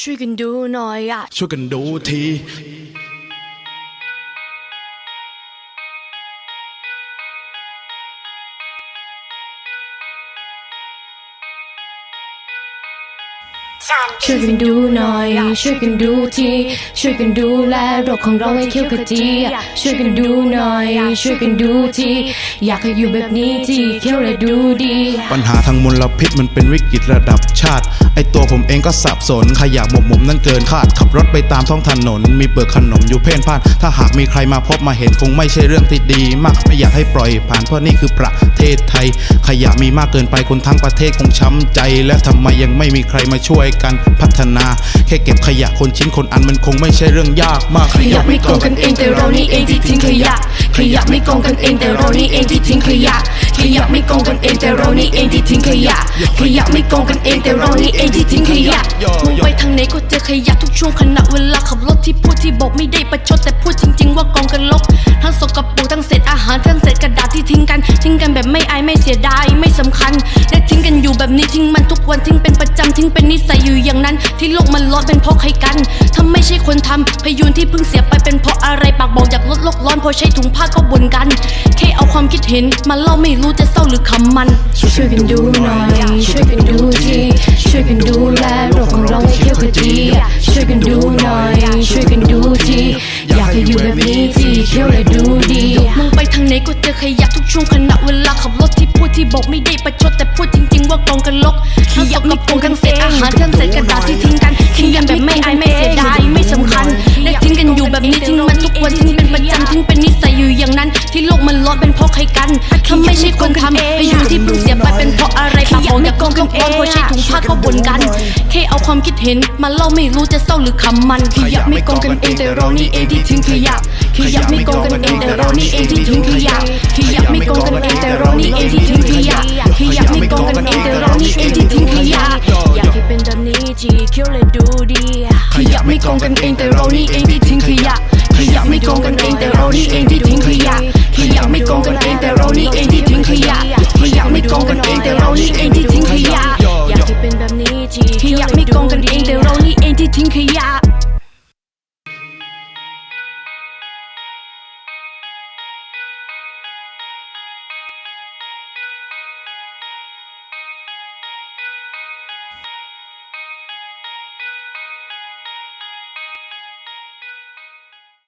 ช่วยกันดูหน่อยอะช่วยกันดูที ช่วยกันดูหน่อย ช่วยกันดูที ช่วยกันดูแลโรคของเราให้เขียวขจีช่วยกันดูหน่อย ช่วยกันดูที อยากให้อยู่แบบนี้ที่เขียวและดูดี ปัญหาทางมลพิษมันเป็นวิกฤตระดับชาติ ไอตัวผมเองก็สับสน ขยะหมกหมมนั่นเกินคาด ขับรถไปตามท้องถนน มีเปลือกขนมอยู่เพ่นพ่าน ถ้าหากมีใครมาพบมาเห็นคงไม่ใช่เรื่องที่ดีมาก ไม่อยากให้ปล่อยผ่านเพราะนี่คือประเทศไทย ขยะมีมากเกินไปคนทั้งประเทศคงช้ำใจ และทำไมยังไม่มีใครมาช่วยกันพัฒนา แค่เก็บขยะคนชิ้นคนอันมันคงไม่ใช่เรื่องยากมากขยะไม่โกงกันเองแต่เรานี่เองที่ทิ้งขยะ ขยะไม่โกงกันเองแต่เรานี่เองที่ทิ้งขยะ ยะไม่โกงกันเองแต่เรานี่เองที่ทิ้งขยะ ขยะไม่โกงกันเองแต่เรานี่เองที่ทิ้งขยะมองไปทางไหนก็เจอขยะทุกช่วงขณะเวลาขับรถที่พูดที่บอกไม่ได้ประชดแต่พูดจริง ๆ ว่ากองกันลก ทั้งสกปรกทั้งเศษอาหารทั้งเศษกระดาษที่ทิ้งกัน ทิ้งกันแบบไม่อายไม่เสียดายไม่สำคัญและทิ้งกันอยู่แบบนี้ทิ้งมันทุกวันทิ้งเป็นประจำทิ้งเป็นนิสัยอยู่อย่างนั้น ที่โลกมันร้อนเป็นเพราะใครกันถ้าไม่ใช่คนทำพยูนที่เพิ่งเสียไปเป็นเพราะอะไรปากบอกอยากลดโลกร้อนเพราะใช้ถุงผ้าก็บ่นกันแค่เอาความคิดเห็นมาเล่าไม่รู้จะเศร้าหรือขำมันช่วยกันดูหน่อย ช่วยกันดูทีช่วยกันดูแลโรคของเราให้เขียวขจีช่วยกันดูหน่อย ช่วยกันดูทีอยากให้อยู่แบบนี้ที่เขียวและดูดีมองไปทางไหนก็เจอขยะทุกช่วงขณะเวลาขับรถที่พูดที่บอกไม่ได้ประชดแต่พูดจริง ๆ ว่ากองกันลกขยะไม่โกงทั้งเศษอาหารทั้งเศษกระดาษที่ทิ้งกันทิ้งกันแบบไม่อายไม่เสียดายไม่สำคัญและทิ้งกันอยู่แบบนี้ทิ้งมันทุกวันทิ้งเป็นประจำทิ้งเป็นนิสัย ใครกันถ้าไม่ใช่คนทำพยูนที่เพิ่งเสียไปเป็นเพราะอะไรปากบอกอยากกองกันเองเพราะใช้ถุงผ้าก็บ่นกัน แค่เอาความคิดเห็นมาเล่าไม่รู้จะเศร้าหรือขำมันขยะไม่กองกันเองแต่เรานี่เองที่ทิ้งขยะขยะไม่กองกันเองแต่เรานี่เองที่ทิ้งขยะขยะไม่กองกันเองแต่เรานี่เองที่ทิ้งขยะขยะไม่กองกันเองแต่เรานี่เองที่ทิ้งขยะอยากให้เป็นแบบนี้ที่เคี้ยวและดูดีขยะไม่กองกันเองแต่เรานี่เองที่ทิ้งขยะขยะไม่กองกันเองแต่เรานี่เองที่ทิ้งขยะขยะไม่กองกันเองแต่เรา นี่เองที่ทิ้งขยะขยะไม่กองกันเองแต่เรานี่เองที่ทิ้งขยะอยากให้เป็นแบบนี้ที่ขยะไม่